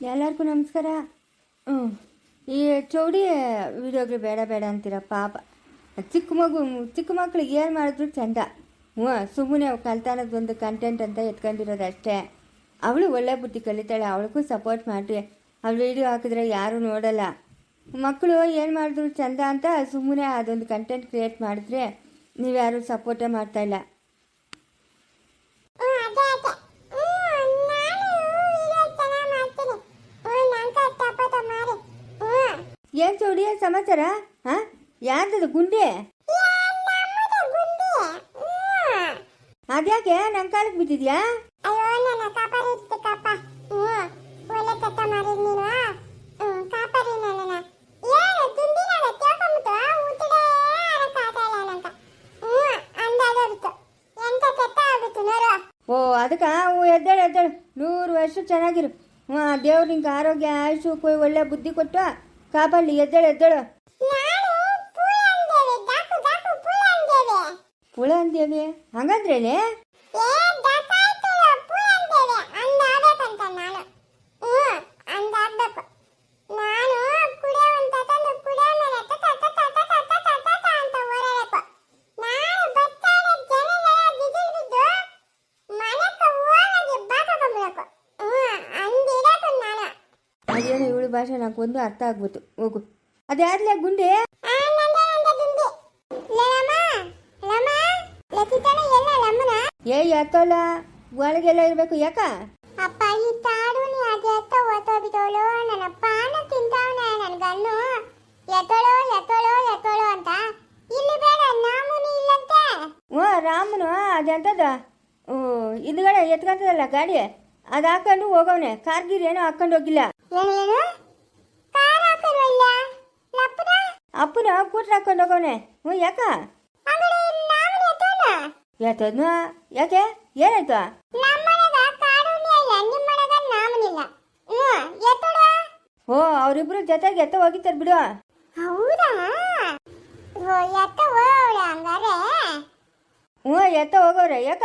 ಎಲ್ಲರಿಗೂ ನಮಸ್ಕಾರ. ಹ್ಞೂ ಈ ಚೌಡಿ ವಿಡಿಯೋಗಳು ಬೇಡ ಬೇಡ ಅಂತೀರ ಪಾಪ. ಚಿಕ್ಕ ಮಗು ಚಿಕ್ಕ ಮಕ್ಕಳಿಗೆ ಏನು ಮಾಡಿದ್ರು ಚಂದ. ಹ್ಞೂ ಸುಮ್ಮನೆ ಕಲ್ತಾನದೊಂದು ಕಂಟೆಂಟ್ ಅಂತ ಎತ್ಕೊಂಡಿರೋದು ಅಷ್ಟೇ. ಅವಳು ಒಳ್ಳೆ ಬುದ್ಧಿ ಕಲಿತಾಳೆ ಅವಳಿಗೂ ಸಪೋರ್ಟ್ ಮಾಡಿ ಅವಳು ವಿಡಿಯೋ ಹಾಕಿದ್ರೆ ಯಾರೂ ನೋಡಲ್ಲ. ಮಕ್ಕಳು ಏನು ಮಾಡಿದ್ರು ಚಂದ ಅಂತ ಸುಮ್ಮನೆ ಅದೊಂದು ಕಂಟೆಂಟ್ ಕ್ರಿಯೇಟ್ ಮಾಡಿದ್ರೆ ನೀವ್ಯಾರೂ ಸಪೋರ್ಟೇ ಮಾಡ್ತಾಯಿಲ್ಲ ಏನು ಚೌಡಿ ಏನ್ ಸಮಾಚಾರ? ಹಾಂ? ಯಾರ್ದದು ಗುಂಡಿ? ಅದ್ಯಾಕೆ? ನನ್ನ ಕಾಲಕ್ಕೆ ಬಿದ್ದಿದ್ಯಾ ಓ ಅದಕ್ಕೆ? ಎದ್ದೇಳು ಎದ್ದೇಳು. ನೂರು ವರ್ಷ ಚೆನ್ನಾಗಿರು. ಹ್ಞೂ ದೇವ್ರು ನಿಂಗೆ ಆರೋಗ್ಯ ಆಯುಷು ಕೊಯ್ ಒಳ್ಳೆ ಬುದ್ಧಿ ಕೊಟ್ಟು ಕಾಪಾಡಲಿ ಎದ್ದೇಳು ಎದ್ದೇಳು. ಪುಳನ್ ದೇವಿ ಹಂಗಂದ್ರೇನೆ? ಭಾಷೆ ನಂಗೆ ಒಂದು ಅರ್ಥ ಆಗ್ಬಿಟ್ಟು ಹೋಗು. ಅದಾದ್ಲೆ ಗುಂಡೆ. ಏ ಎತ್ತೋಲ್ಲ ಒಳಗೆಲ್ಲ ಇರ್ಬೇಕು ಯಾಕ? ಅಪ್ಪ ಈ ತಾಡು ನೀ ಅದು ಎತ್ತ ಓದೋಬಿದವಳು ನನ್ನ ಪಾನ ತಿಂತಾವನ ನನ್ನ ಗನ್ನು ಎತ್ತೋಳು ಎತ್ತೋಳು ಎತ್ತೋಳು ಅಂತ ಇಲ್ಲಿ ಬೇಡ ನಾಮುನಿ ಇಲ್ಲಂತೆ ಓ ರಾಮನು ಅದೆಂತದ ಓ ಹಿಂದ್ಗಡೆ ಎತ್ಕೊಂತದಲ್ಲ ಗಾಡಿ? ಅದು ಹಾಕೊಂಡು ಹೋಗವನೆ. ಕಾರ್ಗಿರ್ ಏನೋ ಹಾಕೊಂಡು ಹೋಗಿಲ್ಲ. ಏನು ಏನು ಕಾರ್ ಹಾಕಲ್ವಲ್ಲ ಲಪ್ಪನ ಅಪ್ಪನ ಕೂಟ್ರ ಹಾಕೊಂಡು ಹೋಗವನೆ. ಹ್ಞೂ ಯಾಕ? ಎತ್ತದ್ನ? ಯಾಕೆ? ಏನಾಯ್ತು? ಓ ಅವರಿಬ್ರು ಜೊತೆಗೆ ಎತ್ತ ಹೋಗಿತ್ತಾರ ಬಿಡು. ಹೌದಾ? ಎತ್ತ ಹೋವಳ ಹಂಗಾರೆ. ಹ್ಞೂ ಎತ್ತ ಹೋಗೋರೆ ಯಾಕ?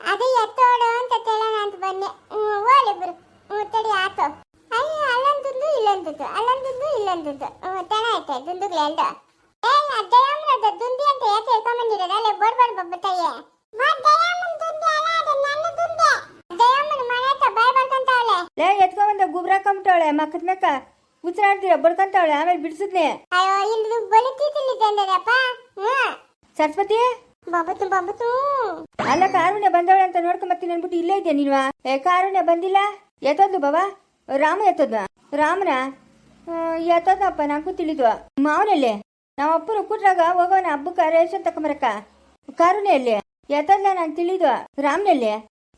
ಅದೇ ಎತ್ತೋಡು ಅಂತ ಕೇಳೋಣ ಅಂತ ಬಂದೆ. ಹ್ಞೂ ಓಲಿಬ್ರು ಹ್ಞೂ ತಡಿ ಆತು. ಅಯ್ಯ ಅಲ್ಲೊಂದು ಇಲ್ಲೊಂದುಂದು ಅಲ್ಲೊಂದು ಇಲ್ಲೊಂದುಂದು ಹ್ಞೂ ಐತೆ ದುಂದುಗ್ಲೆ ದುಂದುಗಳೆಲ್ದು ಏ ದಯಾಮನ ದುಂದಿ ಅಂತ ಯಾಕೆ ಹೇಳ್ಕೊಂಬಂದಿರೋದು? ಅಲ್ಲೇ ಬೋರ್ ಬೋರ್ ಅದು ಬರ್ಕೊಂತಾವಳೆ ಲೇ ಎತ್ಕೊಂಬಂದ ಗುಬ್ರ ಹಾಕೊಂಬಿಟ್ಟವಳೆ ಮಕ್ಕದ ಮೇಕ ಉಸಿರಾಡ್ತೀರ ಬಡ್ಕೊಂತಾವಳೆ ಆಮೇಲೆ ಬಿಡಿಸಿದ್ನೆ. ಅಯ್ಯೋ ಇಲ್ಲಿ ಬಲಿತೀತಿಲ್ಲಿದ್ದೆ ಅಂದದಪ್ಪ ಹ್ಞೂ. ಸರಸ್ವತಿ? ಬಬ್ಬತ್ತು ಬಬ್ಬತ್ತು ಅಲ್ಲ ಕಾರುಣ್ಯ ಬಂದವಳೆ ಅಂತ ನೋಡ್ಕೊಂಬತ್ತೀನಿ ಅನ್ಬಿಟ್ಟು ಇಲ್ಲೇ ಇದೆಯಾ ನೀನ್ವಾ ಏ ಕಾರುಣ್ಯ ಬಂದಿಲ್ಲ? ಎತ್ತೊಂದು ಬಾಬಾ. ರಾಮ ಎತ್ತದ? ರಾಮನ? ಎತ್ತದಪ್ಪ ನಾಕು ತಿಳಿದ್ವ ಮಾವನಲ್ಲಿ? ನಾವು ಅಪ್ಪರು ಕೂಟ್ರಾಗ ಹೋಗೋಣ, ಹಬ್ಬಕ್ಕೆ, ರೇಷನ್ ತಕೊಂಬರಕ ಕರುಣೆಯಲ್ಲಿ? ಎಲ್ಲಿ ಎತ್ತದ ನಾನು ತಿಳಿದ್ವ ರಾಮನಲ್ಲಿ?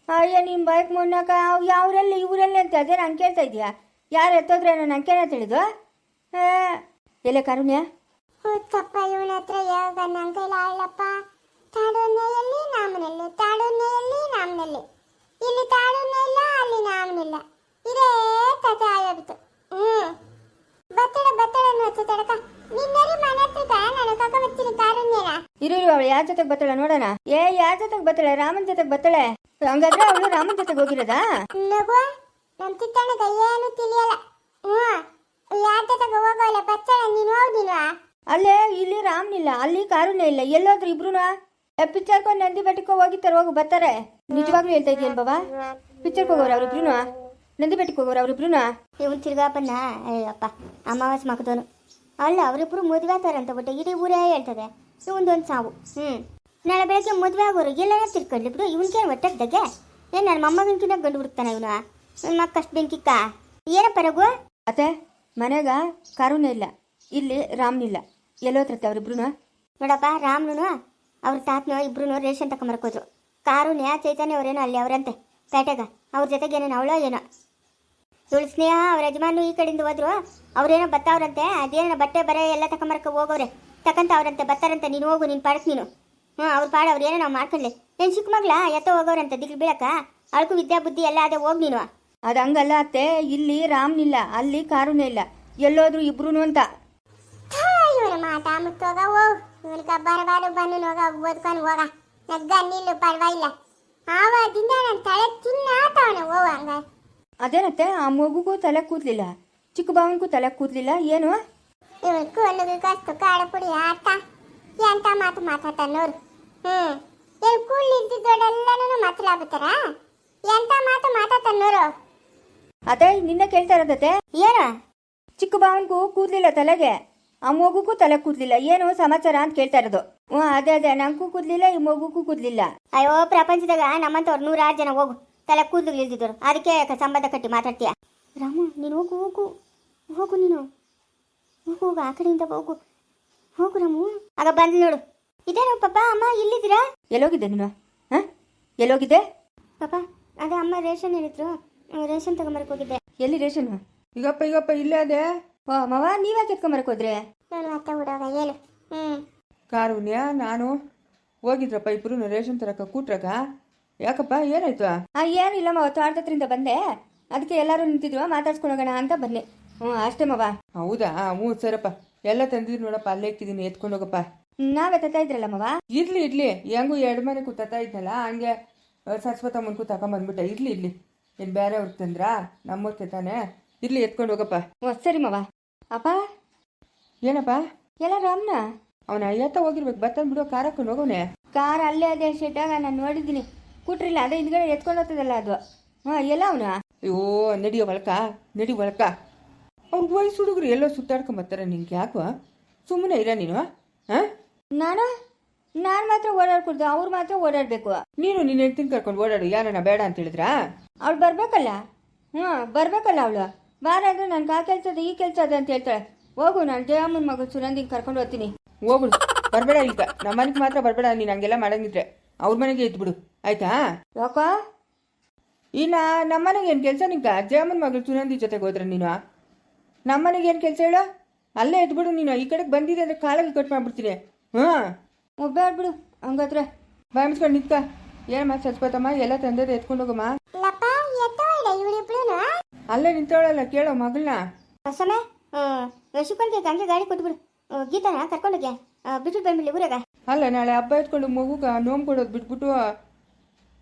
ಅಯ್ಯ ನಿಮ್ಮ ಬೈಕ್ ಮುನ್ನಾಕ ಯಾವ್ರಲ್ಲಿ, ಇವರಲ್ಲಿ ಅಂತ ಅದೇ ನಾನು ಕೇಳ್ತಾ ಇದೀಯಾ ಯಾರು ಎತ್ತೋದ್ರೇನೋ ಕೇಳ ತಿಳಿದ್ವ ಎಲ್ಲ ಕಾರುಣ್ಯ? ಹುತ್ತಪ್ಪ, ಇವನ ಹತ್ರ ಯಾವಾಗ ನನ್ನ ಕೈಲಿ ಆಳಪ್ಪ ತಾಡೋನೆಯಲ್ಲಿ ನಾಮನಲ್ಲಿ ತಾಡೋನೆಯಲ್ಲಿ ನಾಮನಲ್ಲಿ. ಇಲ್ಲಿ ತಾಡೋನೆ ಇಲ್ಲ, ಅಲ್ಲಿ ನಾಮನಿಲ್ಲ. ಇದೇ ಕಥೆ ಆಗೋಬಿತ್ತು ಹ್ಮ್. ಬತ್ತಡ ಬತ್ತಡ ಅನ್ನೋ ತಡಕ. ನಿನ್ನರಿ ಮನೆ ಹತ್ರ ನಾನು ಕಕ್ಕ ಬರ್ತೀನಿ ಕಾರಣ್ಯನ. ಇರು ಇರು ಅವಳು ಯಾರ ಜೊತೆಗೆ ಬತ್ತಾಳೆ ನೋಡೋಣ? ಏ ಯಾರ ಜೊತೆಗೆ ಬತ್ತಾಳೆ ರಾಮನ್ ಜೊತೆಗೆ ಬತ್ತಾಳೆ ಹಂಗಾದ್ರೆ ಅವಳು ರಾಮನ್ ಜೊತೆಗೆ ಹೋಗಿರೋದಾ? ನಗು ನಮ್ಮ ಚಿತ್ತಣ್ಣಗ ಏನು ತಿಳಿಯಲ್ಲ. ಹ್ಮ್. ಯಾರ ಜೊತೆಗೆ ಹೋಗೋಲ್ಲ ಬಚ್ಚಳ ನೀನು ಹೋಗಿಲ್ವಾ ಅಲ್ಲೇ ಇಲ್ಲಿ ರಾಮನಿಲ್ಲ ಅಲ್ಲಿ ಕಾರುಣ್ಯ ಇಲ್ಲ. ಎಲ್ಲೋದ್ರು ಇಬ್ರುನ? ಪಿಕ್ಚರ್ಕೋ ನಂದಿ ಬೆಟ್ಟಕ್ಕೆ ಹೋಗಿತ್ತಾರೆ ಹೋಗಿ ಬರ್ತಾರೆ. ನಿಜವಾಗ್ಲೂ ಹೇಳ್ತಾ ಇದೀಯನ್ ಬಾಬಾ ಪಿಕ್ಚರ್ಗೆ ಹೋಗೋರು ಅವ್ರಿಬ್ರುನು? ನಂದಿ ಬೆಟ್ಟಕ್ಕೆ ಹೋಗೋರು ಅವ್ರಿಬ್ರುನ? ಇವನು ತಿರ್ಗಾಪನ್ನ ಅಯ್ಯಪ್ಪ ಅಮಾವಾಸ್ಯ ಮಾಕದವನು ಅಲ್ಲ ಅವರಿಬ್ರು ಮದುವೆ ಅಂತ ಬಿಟ್ಟು ಇಡೀ ಊರೇ ಹೇಳ್ತದೆ. ಇವೊಂದೊಂದು ಸಾವು. ಹ್ಞೂ ನಾಳೆ ಬೆಳಗ್ಗೆ ಮದುವೆ ಆಗೋರು ಎಲ್ಲಾರ ತಿರ್ಕೊಂಡಿಬ್ರು ಇವನ್ಗೆ ಒಟ್ಟದ್ದಗೆ ಏನು ನನ್ನ ಮೊಮ್ಮಗನ್ಕಿನ ಗಂಡು ಹುಡುಕ್ತಾನೆ ಇವನು? ನನ್ನ ಮಕ್ಕ ಅಷ್ಟು ಬೆಂಕಿಕ್ಕ? ಏನಪ್ಪ ರಘು? ಅತ್ತೆ ಮನೆಗ ಕರುಣ ಇಲ್ಲ. ಇಲ್ಲಿ ರಾಮನಿಲ್ಲ ಎಲ್ಲೋತ್ರತ್ತೆ ಅವ್ರಿಬ್ರುನು? ನೋಡಪ್ಪ ರಾಮ್ನು ಅವ್ರ ತಾತನೋ ಇಬ್ರು ರೇಷನ್ ತಗೊಂಬರ್ಕೋದ್ರು ನ್ಯಾ ಚೈತನ್ಯ ಅವರೇನೋ ಅಲ್ಲಿ ಅವರಂತೆ ಪೇಟೆಗ. ಅವ್ರ ಜೊತೆಗೆ ಏನೇನು ಅವಳೋ ಏನೋ. ಇವಳು ಸ್ನೇಹ ಅವ್ರ ಯಜಮಾನು ಈ ಕಡೆಯಿಂದ ಹೋದ್ರು ಅವ್ರೇನೋ ಬತ್ತಾವ್ರಂತೆ ಅದೇನೋ ಬಟ್ಟೆ ಬರೆ ಎಲ್ಲ ತಗೊಂಬರಕ್ಕೆ ಹೋಗೋರೆ ತಕಂತಾವ್ರಂತೆ ಬತ್ತಾರಂತೆ ನೀನು ಹೋಗು ನೀನು ಪಾಡಕ್ ನೀನು. ಹ್ಞೂ ಅವ್ರು ಪಾಡ ಅವ್ರು ಏನೋ ನಾವು ಮಾಡ್ಕೊಳ್ಳಿ ನೀನು ಚಿಕ್ಕ ಮಗ್ಳ ಎತ್ತ ಹೋಗೋರಂತೆ ದಿಗ್ಲು ಬೀಳಕ್ಕ? ವಿದ್ಯಾ ಬುದ್ಧಿ ಎಲ್ಲ ಅದೇ ಹೋಗಿ ನೀನು. ಅದು ಹಂಗಲ್ಲ ಅತ್ತೆ ಇಲ್ಲಿ ರಾಮನಿಲ್ಲ ಅಲ್ಲಿ ಕಾರುನೇ ಇಲ್ಲ. ಎಲ್ಲೋದ್ರು ಇಬ್ರುನು ಅಂತ. ಇವನ ಮಾಟ ಮುತ್ತೋಗ ಇವನಿಗೆ ಬರಬಾರು ಬನ್ನು ಹೋಗ ಓದ್ಕೊಂಡು ಹೋಗ. ನಗ್ಗ ನಿಲ್ಲು ಪರವಾಗಿಲ್ಲ. ಆವಾದಿಂದ ನನ್ನ ತಲೆ ತಿನ್ನಾತವನೆ ಹೋಗ ಹಂಗ ಅದೇನತ್ತೆ? ಆ ಮಗುಗೂ ತಲೆ ಕೂದಲಿಲ್ಲ ಚಿಕ್ಕ ಬಾವನಿಗೂ ತಲೆ ಕೂದಲಿಲ್ಲ ಏನು? ಇವಳು ಕೂಲಿಗೆ ಕಷ್ಟು ಕಾಳು ಪುಡಿ ಆಟ. ಎಂತ ಮಾತು ಮಾತಾಡ್ತಾನೋರು ಹ್ಮ್. ಇವ್ ಕೂಲ್ ನಿಂತಿದ್ದೋಡೆಲ್ಲನೂ ಮಾತಲಾಗುತ್ತಾರ? ಎಂತ ಮಾತು ಮಾತಾಡ್ತಾನೋರು ಅದೇ ನಿನ್ನೆ ಕೇಳ್ತಾ ಇರೋದತ್ತೆ. ಏನ? ಚಿಕ್ಕ ಬಾವನಿಗೂ ಕೂದಲಿಲ್ಲ ತಲೆಗೆ ಆ ಮಗುಗೂ ತಲೆ ಕೂದಲಿಲ್ಲ ಏನು ಸಮಾಚಾರ ಅಂತ ಕೇಳ್ತಾ ಇರೋದು. ಹ್ಞೂ ಅದೇ ಅದೇ. ನಂಗೂ ಕೂದಲಿಲ್ಲ ಈ ಮಗುಗೂ ಕೂದಲಿಲ್ಲ. ಅಯ್ಯೋ ಪ್ರಪಂಚದಾಗ ನಮ್ಮಂತವ್ರು ನೂರಾರು ಜನ ಹೋಗು. ತಲೆ ಕೂದಲು ಇಲ್ದಿದ್ರು ಅದಕ್ಕೆ ಸಂಬಂಧ ಕಟ್ಟಿ ಮಾತಾಡ್ತೀಯ. ರಾಮ ನೀನು ಹೋಗು ಹೋಗು. ಹೋಗು ನೀನು. ಹೋಗು ಹೋಗು. ಆ ಕಡೆಯಿಂದ ಹೋಗು. ಹೋಗು ರಾಮು. ಆಗ ಬಂದು ನೋಡು. ಇದೇನೋ ಪಾಪ ಅಮ್ಮ ಇಲ್ಲಿದ್ದೀರಾ? ಎಲ್ಲೋಗಿದ್ದೆ ನೀನು? ಹಾಂ? ಎಲ್ಲೋಗಿದ್ದೆ? ಪಾಪ ಅದೇ ಅಮ್ಮ ರೇಷನ್ ಹೇಳಿದ್ರು. ರೇಷನ್ ತಗೊಂಬರಕ್ ಹೋಗಿದ್ದೆ. ಎಲ್ಲಿ ರೇಷನ್? ಈಗಪ್ಪ ಈಗಪ್ಪ ಇಲ್ಲೇ ಅದೇ. ಓ ಮವ ನೀವೇ ಕೆತ್ಕೊಂಬರಕ್ ಹೋದ್ರೆ? ನಾನು ಮತ್ತೆ ಹುಡುಗ ಹೇಳು. ಹ್ಮ್. ಕಾರುಣ್ಯ ನಾನು ಹೋಗಿದ್ರಪ್ಪ ಇಬ್ರು ರೇಷನ್ ತರಕ ಕೂಟ್ರಾಗ. ಯಾಕಪ್ಪ ಏನಾಯ್ತು? ಆ ಏನಿಲ್ಲ ಮಾವ ಬಂದೆ. ಅದಕ್ಕೆ ಎಲ್ಲರೂ ನಿಂತಿದ್ವ ಮಾತಾಡ್ಸ್ಕೊಂಡು ಹೋಗೋಣ ಅಂತ ಬಂದೆ. ಹ್ಞೂ ಅಷ್ಟೇ ಮವ. ಹೌದಾ? ಹ್ಞೂ ಸರಪ್ಪ ಎಲ್ಲ ತಂದಿದ್ರು ನೋಡಪ್ಪ ಅಲ್ಲೇ ಇಕ್ಕಿದ್ದೀನಿ ಎತ್ಕೊಂಡು ಹೋಗಪ್ಪ. ನಾವೇ ತತ್ತಾ ಇದ್ರಲ್ಲ ಮವ? ಇರ್ಲಿ ಇರ್ಲಿ. ಹೆಂಗೂ ಎರಡು ಮನೆ ಕೂತಾ ಇದ್ನಲ್ಲ ಹಂಗೆ ಸರಸ್ವತ ಮುನ್ಕು ತಗೊಂಬಂದ್ಬಿಟ್ಟೆ ಇರ್ಲಿ ಇರ್ಲಿ. ಏನು ಬೇರೆ ಅವ್ರಿಗೆ ತಂದ್ರಾ? ನಮ್ಮೂರ್ಗೆ ತಾನೆ ಇರ್ಲಿ ಎತ್ಕೊಂಡು ಹೋಗಪ್ಪ. ಓ ಸರಿ ಮವ. ಅಪ್ಪ? ಏನಪ್ಪ? ಎಲ್ಲ ರಾಮ್ನ? ಅವನ ಅಯ್ಯತ್ತ ಹೋಗಿರ್ಬೇಕು ಬರ್ತಾನೆ ಬಿಡೋ ಕಾರ್ ಹಾಕೊಂಡು ಹೋಗೋಣ ಕಾರ್ ಅಲ್ಲೇ ಅದೇ ಶೆಟ್ಟಾಗ ನಾನು ನೋಡಿದ್ದೀನಿ. ಕೂಟ್ರಿಲ್ಲ ಅದೇ ಹಿಂದ್ಗಡೆ ಎತ್ಕೊಂಡು ಹೋಗ್ತದಲ್ಲ ಅದು. ಹಾಂ ಎಲ್ಲ ಅವನ? ಅಯ್ಯೋ ನಡಿಯೋ ಒಳಕ ನಡಿ ಒಳಕ ಅವ್ರ ವಯಸ್ಸು ಹುಡುಗರು ಎಲ್ಲೋ ಸುತ್ತಾಡ್ಕೊಂಬರ್ತಾರೆ ನಿಂಗೆ ಯಾಕೋ? ಸುಮ್ಮನೆ ಇರ ನೀನು ಹಾಂ ನಾನು? ನಾನು ಮಾತ್ರ ಓಡಾಡ್ಕೊಡ್ದು ಅವ್ರು ಮಾತ್ರ ಓಡಾಡಬೇಕು. ನೀನು ನಿನ್ನ ಹೆಂಡ್ತಿನ ಕರ್ಕೊಂಡು ಓಡಾಡು ಯಾರನ್ನ ಬೇಡ ಅಂತ ಹೇಳಿದ್ರಾ? ಅವ್ಳು ಬರ್ಬೇಕಲ್ಲ? ಹ್ಞೂ ಬರ್ಬೇಕಲ್ಲ ಅವಳು. ಬಾರ ಅಂದ್ರೆ ನನ್ಗೆ ಆ ಕೆಲಸ ಈ ಕೆಲಸ ಅದ ಅಂತ ಹೇಳ್ತಾಳೆ. ಹೋಗು ನಾನು ಜಯಮ್ಮನ ಮಗ ಸುನಂದಿಗೆ ಕರ್ಕೊಂಡು ಹೋಗ್ತೀನಿ. ಹೋಗ್ಬಿಡು. ಬರಬೇಡ ಈಗ. ನಮ್ಮ ಮನೆಗೆ ಮಾತ್ರ ಬರಬೇಡ. ನೀನು ಹಂಗೆಲ್ಲ ಮಾಡಂಗಿದ್ರೆ. ಅವ್ರ ಮನೆಗೆ ಇದ್ಬಿಡು ಆಯ್ತಾ? ಯಾಕ? ಇನ್ನ ನಮ್ಮ ಮನೆಗೆ ಏನು ಕೆಲಸ ನಿಂಗ? ಅಜ್ಜಮ್ಮನ ಮಗಳು ಸುನಂದಿ ಜೊತೆಗೆ ಹೋದ್ರೆ ನೀನು? ನಮ್ಮ ಮನೆಗೆ ಏನು ಕೆಲಸ ಹೇಳು? ಅಲ್ಲೇ ಇದ್ಬಿಡು ನೀನು. ಈ ಕಡೆಗೆ ಬಂದಿದೆ ಅಂದ್ರೆ ಕಾಲಾಗಿ ಕಟ್ ಮಾಡ್ಬಿಡ್ತೀನಿ. ಹಾಂ? ಒಬ್ಬೇಡ ಬಿಡು. ಹಂಗಾದ್ರೆ. ಬಾಯ್ ಮುಚ್ಕೊಂಡು ನಿಂತ್ಕ. ಏನಮ್ಮ ಸಚ್ಪತಮ್ಮ ಎಲ್ಲ ತಂದೆ ಎತ್ಕೊಂಡು ಹೋಗಮ್ಮ ಅಲ್ಲೇ ನಿಂತವಳಲ್ಲ ಕೇಳೋ ಮಗಳನ್ನ ಶಿವಕನ್ಗೆ ಹಂಗೆ ಗಾಡಿ ಕೊಟ್ಬಿಡು. ಗೀತಾನ ಕರ್ಕೊಂಡೋಗ್ಯ ಬಿಟ್ಟು ಬಂದ್ಬಿಡ್ಲಿ ಊರಾಗ. ಅಲ್ಲ ನಾಳೆ ಹಬ್ಬ ಎತ್ಕೊಂಡು ಮಗುಗ ನೋವು ಕೊಡೋದು ಬಿಟ್ಬಿಟ್ಟು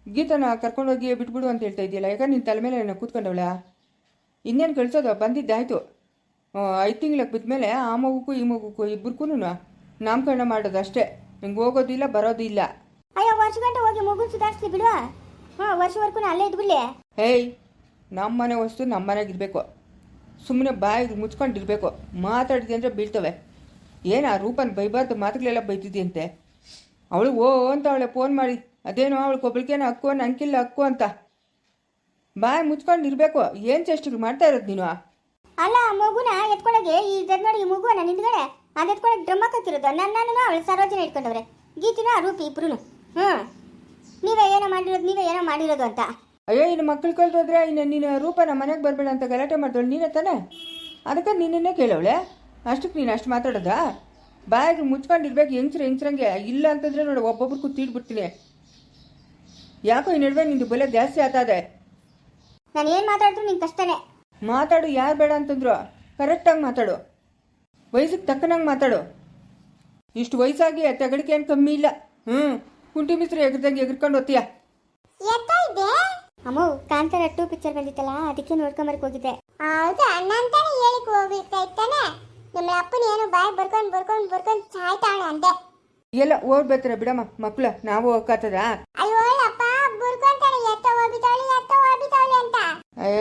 ಗೀತನ ಕರ್ಕೊಂಡೋಗಿ ಬಿಟ್ಬಿಡು ಅಂತ ಹೇಳ್ತಾ ಇದೆಯಲ್ಲ ಯಾಕಂದ್ರೆ ನಿನ್ನ ತಲೆ ಮೇಲೆ ನಾನು ಕೂತ್ಕೊಂಡವಳ? ಇನ್ನೇನು ಕಳ್ಸೋದು? ಬಂದಿದ್ದಾಯ್ತು ಐದು ತಿಂಗ್ಳಕ್ಕೆ ಬಿದ್ಮೇಲೆ ಆ ಮಗುಗೂ ಈ ಮಗುಗೂ ಇಬ್ಬರಿಗೂ ನಾಮಕರಣ ಮಾಡೋದು ಅಷ್ಟೇ. ನಿಂಗೆ ಹೋಗೋದಿಲ್ಲ ಬರೋದು ಇಲ್ಲ. ಅಯ್ಯೋ ವರ್ಷ ಗಂಟೆ ಹೋಗಿ ಮಗು ಸುಧಾರಿಸ್ಲಿ ಬಿಡುವ ಹಾಂ ವರ್ಷವರೆಗೂ ಅಲ್ಲೇ ಇದ್ಬಿಡ್ಲಿ ಹೇಯ್ ನಮ್ಮ ಮನೆ ವಸ್ತು ನಮ್ಮ ಮನೆಗೆ ಇರಬೇಕು. ಸುಮ್ಮನೆ ಬಾಯಿಗೆ ಮುಚ್ಕೊಂಡಿರ್ಬೇಕು. ಮಾತಾಡಿದೆ ಅಂದರೆ ಬೀಳ್ತವೆ. ಏನು ಆ ರೂಪನ ಬೈಬಾರ್ದು ಮಾತುಗಳೆಲ್ಲ ಬೈದಿದ್ಯಂತೆ? ಅವಳು ಓ ಅಂತ ಅವಳೆ ಫೋನ್ ಮಾಡಿ ಅದೇನೋ ಅವಳು ಕೊಬ್ಬಳಿಕೇನೋ ಅನ್ನ ನಂಗಿಲ್ಲ ಹಕ್ಕು ಅಂತ. ಬಾಯ್ ಮುಚ್ಕೊಂಡು ಇರಬೇಕು. ಏನು ಚೇಷ್ಟೆಗಳು ಮಾಡ್ತಾ ಇರೋದು ನೀನು? ಅಲ್ಲ ಆ ಮಗುನ ಎತ್ಕೊಂಡೋಗಿ ಈ ನೋಡಿ ಈ ಮಗುವನ್ನ ನಿಂತ್ಗಡೆ ಅದು ಎತ್ಕೊಂಡೋಗಿ ಡ್ರಮ್ ಹಾಕಿರೋದು ನನ್ನನ್ನು ಅವಳು ಸರೋಜನ ಇಟ್ಕೊಂಡವ್ರೆ. ಗೀತಿನ ರೂಪಿ ಇಬ್ರು ಹ್ಞೂ ನೀವೇ ಏನೋ ಮಾಡಿರೋದು ನೀವೇ ಏನೋ ಮಾಡಿರೋದು ಅಂತ. ಅಯ್ಯೋ ಇನ್ನು ಮಕ್ಕಳು ಕಲ್ತೋದ್ರೆ ಇನ್ನು ನೀನು ರೂಪನ ನಮ್ಮ ಮನೆಗೆ ಬರಬೇಡ ಅಂತ ಗಲಾಟೆ ಮಾಡ್ದವಳು ನೀನೇ ತಾನೆ? ಅದಕ್ಕೆ ನಿನ್ನನ್ನೇ ಕೇಳವಳೆ? ಅಷ್ಟಕ್ಕೆ ನೀನು ಅಷ್ಟು ಮಾತಾಡೋದಾ? ಬಾಯಿಗೆ ಮುಚ್ಕೊಂಡಿರ್ಬೇಕು ಹೆಂಗ್ಸ್ರೆ ಹೆಂಗ್ಸ್ರಂಗೆ. ಇಲ್ಲ ಅಂತಂದ್ರೆ ನೋಡಿ ಒಬ್ಬೊಬ್ರು ಕೂತಿಡ್ಬಿಡ್ತೀನಿ ಯಾಕೋ ಈ ನಡುವೆ ನಿಂದು ಬೆಲೆ ಜಾಸ್ತಿ ಆತಾದೆ. ನಾನು ಏನು ಮಾತಾಡಿದ್ರು ನಿಂಗೆ ಕಷ್ಟನೇ. ಮಾತಾಡು ಯಾರು ಬೇಡ ಅಂತಂದ್ರು. ಕರೆಕ್ಟಾಗಿ ಮಾತಾಡು. ವಯಸ್ಸಿಗೆ ತಕ್ಕನಂಗೆ ಮಾತಾಡು. ಇಷ್ಟು ವಯಸ್ಸಾಗಿ ತಗಡಿಕೆ ಏನು ಕಮ್ಮಿ ಇಲ್ಲ. ಹ್ಞೂ ಕುಂಟಿ ಮಿಸ್ರು ಎಗ್ರದಂಗೆ ಎಗ್ರಕೊಂಡು ಹೋಗ್ತೀಯ? ಅಮ್ಮ ಕಾಂತಾರ ಟೂ ಪಿಕ್ಚರ್ ಬಂದಿತ್ತಲ್ಲ ಅದಕ್ಕೆ ನೋಡ್ಕೊಂಬರಕ್ ಹೋಗಿದ್ದೆ. ಹೌದಾ? ಅಣ್ಣ ಅಂತಾನೆ ಹೇಳಿಕ್ ಹೋಗ್ಬೇಕಾಯ್ತಾನೆ? ನಿಮ್ಮ ಅಪ್ಪನ ಏನು ಬಾಯಿ ಬರ್ಕೊಂಡು ಬರ್ಕೊಂಡು ಬರ್ಕೊಂಡ್ ಸಾಯ್ತಾವಳೆ ಅಂದೆ. ಎಲ್ಲ ಓಡ್ಬೇತಾರೆ ಬಿಡಮ್ಮ ಮಕ್ಳು ನಾವು ಹೋಗ್ಕತ್ತದ ಅಯ್ಯೋ ಅಪ್ಪ ಬರ್ಕೊಂತಾನೆ ಎತ್ತ ಹೋಗ್ಬಿತಾವಳಿ ಎತ್ತ ಹೋಗ್ಬಿತಾವಳಿ ಅಂತ. ಏ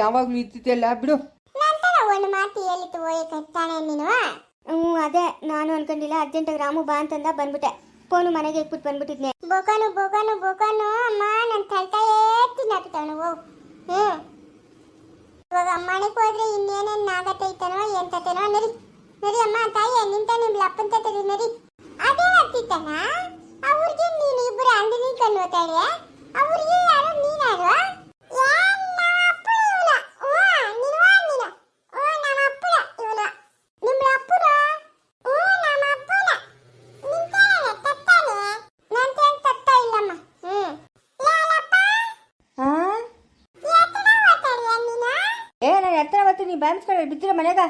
ಯಾವಾಗ್ಲೂ ಇದ್ದಿದ್ದೆಲ್ಲ ಬಿಡು. ನಂತರ ಒಂದು ಮಾತು ಹೇಳಿತ್ತು ಹೋಯಕತ್ತಾನೆ ನೀನು. ಹ್ಞೂ ಅದೇ ನಾನು ಅನ್ಕೊಂಡಿಲ್ಲ ಅರ್ಜೆಂಟಾಗಿ ರಾಮು ಬಾ ಅಂತಂದ ಬಂದ್ಬಿಟ್ಟೆ. ಫೋನು ಮನೆಗೆ ಇಟ್ಬಿಟ್ಟು ಬಂದ್ಬಿಟ್ಟಿದ್ನೆ. ಬೋಕಾನು ಬೋಕಾನು ಬೋಕಾನು ಅಮ್ಮ ನನ್ನ ತಲ್ತಾಯೇ ತಿನ್ನಾಕ್ತಾವನು ಓ. ಹ್ಞೂ ಇವಾಗ ಅಮ್ಮನಿಗೆ ಹೋದ್ರೆ ಇನ್ನೇನೇನು ಆಗತ್ತೈತನೋ ಏನ್ ನರಿ ನರಿ ಅಮ್ಮ, ತಾಯಿ ನಿಂತ ನಿಮ್ಮ ಅಪ್ಪನ ತತ್ತರಿ ನರಿ ಅದೇ ಆಗ್ತಿತ್ತನ ಅವ್ರಿಗೆ ನೀನು ಇಬ್ಬರು ಅಂದಿನಿ ಕಣ್ಣು ಓತಾಳೆ ಅವ್ರಿಗೆ ಯಾರು ನೀನಾರು ಏ ನಾನು ಎತ್ತರ ಅವತ್ತು ನೀ ಬ್ಯಾಮ್ಸ್ಕೊಂಡು ಬಿದ್ದಿರ ಮನೆಗ.